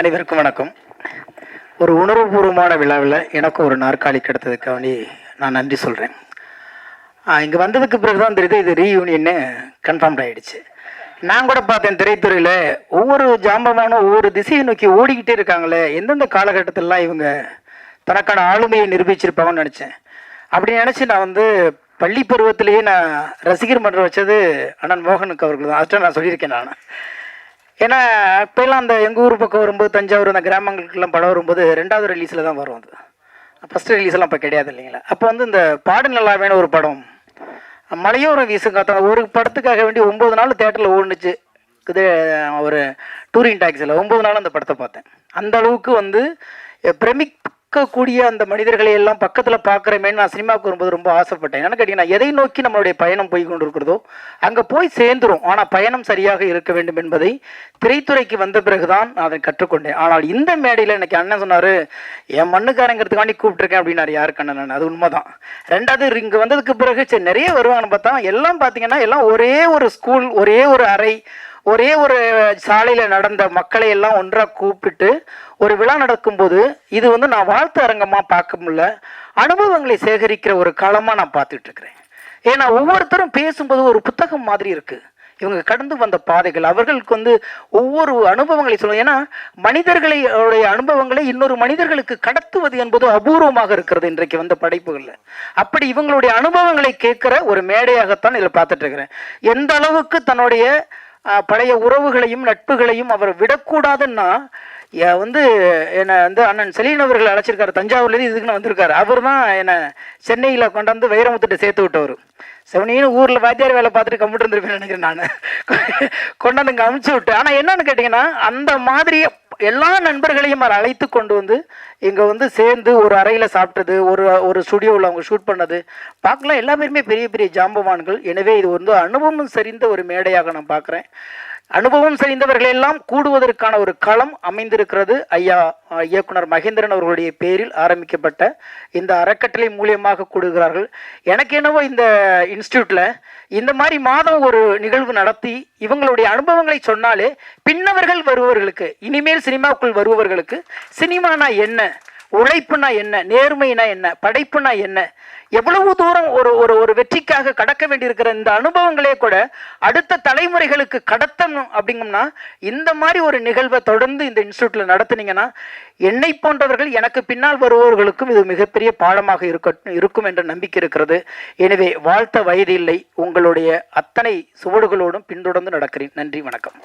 அனைவருக்கும் வணக்கம். ஒரு உணர்வுபூர்வமான விழாவில் எனக்கும் ஒரு நாற்காலி கிடைத்ததுக்கு வேண்டி நான் நன்றி சொல்கிறேன் இங்கே வந்ததுக்கு பிறகு தான் தெரியுது இது ரீயூனியன்னு கன்ஃபார்ம்ட் ஆகிடுச்சு நான் கூட பார்த்தேன் திரைத்துறையில் ஒவ்வொரு ஜாம்பவானும் ஒவ்வொரு திசையை நோக்கி ஓடிக்கிட்டே இருக்காங்களே எந்தெந்த காலகட்டத்திலலாம் இவங்க தனக்கான ஆளுமையை நிரூபிச்சிருப்பாங்கன்னு நினச்சேன். அப்படி நினச்சி நான் வந்து பள்ளி பருவத்திலேயே நான் ரசிகர் மன்றம் வச்சது அண்ணன் மோகனுக்கு அவர்கள் தான் அதுதான் நான் சொல்லியிருக்கேன் நான். ஏன்னா இப்போலாம் அந்த எங்கள் ஊர் பக்கம் வரும்போது தஞ்சாவூர் அந்த கிராமங்களுக்கெல்லாம் படம் வரும்போது ரெண்டாவது ரிலீஸில் தான் வரும் அது. ஃபஸ்ட்டு ரிலீஸ்லாம் இப்போ கிடையாது இல்லைங்களா? அப்போ வந்து இந்த பாடு நல்லாவேன்னு ஒரு படம். மலையோரம் வீசும் காத்தா ஒரு படத்துக்காக வேண்டி ஒம்பது நாள் தேட்டரில் ஓடுனுச்சு. இது ஒரு டூரிங் டாக்ஸில் ஒம்பது நாள் அந்த படத்தை பார்த்தேன். அந்த அளவுக்கு வந்து இருக்கக்கூடிய அந்த மனிதர்களை எல்லாம் பக்கத்தில் பார்க்குறமேன்னு நான் சினிமாவுக்கு வரும்போது ரொம்ப ஆசைப்பட்டேன். என்னன்னு கேட்டிங்கன்னா எதை நோக்கி நம்மளுடைய பயணம் போய் கொண்டு இருக்கிறதோ அங்கே போய் சேர்ந்துரும். ஆனால் பயணம் சரியாக இருக்க வேண்டும் என்பதை திரைத்துறைக்கு வந்த பிறகுதான் நான் அதை கற்றுக்கொண்டேன். ஆனால் இந்த மேடையில் எனக்கு அண்ணன் சொன்னார் என் மண்ணுக்காரங்கிறதுக்காண்டி கூப்பிட்டுருக்கேன் அப்படின்னாரு. யாருக்கு அண்ணன் நான் அது உண்மைதான். ரெண்டாவது இங்கே வந்ததுக்கு பிறகு சரி நிறைய வருவாங்கன்னு பார்த்தா எல்லாம் பார்த்தீங்கன்னா எல்லாம் ஒரே ஒரு ஸ்கூல் ஒரே ஒரு அறை ஒரே ஒரு சாலையில் நடந்த மக்களை எல்லாம் ஒன்றாக கூப்பிட்டு ஒரு விழா நடக்கும்போது இது வந்து நான் வாழ்த்து அரங்கமாக பார்க்க முடியல. அனுபவங்களை சேகரிக்கிற ஒரு காலமாக நான் பார்த்துட்டு இருக்கிறேன். ஏன்னா ஒவ்வொருத்தரும் பேசும்போது ஒரு புத்தகம் மாதிரி இருக்குது இவங்க கடந்து வந்த பாதைகள் அவர்களுக்கு வந்து ஒவ்வொரு அனுபவங்களை சொல்லுவோம் ஏன்னா மனிதர்களை அனுபவங்களை இன்னொரு மனிதர்களுக்கு கடத்துவது என்பது அபூர்வமாக இருக்கிறது இன்றைக்கு வந்த படைப்புகளில். அப்படி இவங்களுடைய அனுபவங்களை கேட்குற ஒரு மேடையாகத்தான் இதில் பார்த்துட்டு இருக்கிறேன். எந்த அளவுக்கு தன்னுடைய பழைய உறவுகளையும் நட்புகளையும் அவர் விடக்கூடாதுன்னா வந்து என்னை வந்து அண்ணன் செலீன் அவர்கள் அழைச்சிருக்காரு தஞ்சாவூர்லேருந்து இதுக்குன்னு வந்திருக்காரு. அவர் தான் என்னை சென்னையில் கொண்டாந்து வைரமுத்துட்டு சேர்த்து விட்டவர். செவனின்னு ஊரில் வாத்தியார் வேலை பார்த்துட்டு கம்ப்யூட்டர் இருந்திருப்பேன் நினைக்கிறேன் நான். கொண்டாந்து இங்கே அமுச்சு விட்டு. ஆனால் என்னன்னு கேட்டிங்கன்னா அந்த மாதிரி எல்லா நண்பர்களையும் அவர் அழைத்து கொண்டு வந்து இங்கே வந்து சேர்ந்து ஒரு அறையில் சாப்பிட்டது ஒரு ஒரு ஸ்டுடியோவில் அவங்க ஷூட் பண்ணது. பார்க்கலாம். எல்லா பேருமே பெரிய பெரிய ஜாம்பவான்கள். எனவே இது வந்து அனுபவம் சரிந்த ஒரு மேடையாக நான் பார்க்குறேன். அனுபவம் சரிந்தவர்கள் எல்லாம் கூடுவதற்கான ஒரு களம் அமைந்திருக்கிறது. ஐயா இயக்குனர் மகேந்திரன் அவர்களுடைய பேரில் ஆரம்பிக்கப்பட்ட இந்த அறக்கட்டளை மூலியமாக கூடுகிறார்கள். எனக்கு என்னவோ இந்த இன்ஸ்டியூட்டில் இந்த மாதிரி மாதம் ஒரு நிகழ்வு நடத்தி இவங்களுடைய அனுபவங்களை சொன்னாலே பின்னவர்கள் வருபவர்களுக்கு இனிமேல் சினிமாவுக்குள் வருபவர்களுக்கு சினிமானா என்ன? உழைப்புனா என்ன நேர்மைனா என்ன படைப்புனா என்ன? எவ்வளவு தூரம் ஒரு ஒரு ஒரு வெற்றிக்காக கடக்க வேண்டியிருக்கிற இந்த அனுபவங்களே கூட அடுத்த தலைமுறைகளுக்கு கடத்தணும் அப்படிங்கம்னா இந்த மாதிரி ஒரு நிகழ்வை தொடர்ந்து இந்த இன்ஸ்டியூட்டில் நடத்துனீங்கன்னா என்னை போன்றவர்கள் எனக்கு பின்னால் வருபவர்களுக்கும் இது மிகப்பெரிய பாடமாக இருக்க இருக்கும் என்ற நம்பிக்கை இருக்கிறது. எனவே வாழ்த்த வயதில்லை. உங்களுடைய அத்தனை சுவடுகளோடும் பின்தொடர்ந்து நடக்கிறேன். நன்றி வணக்கம்.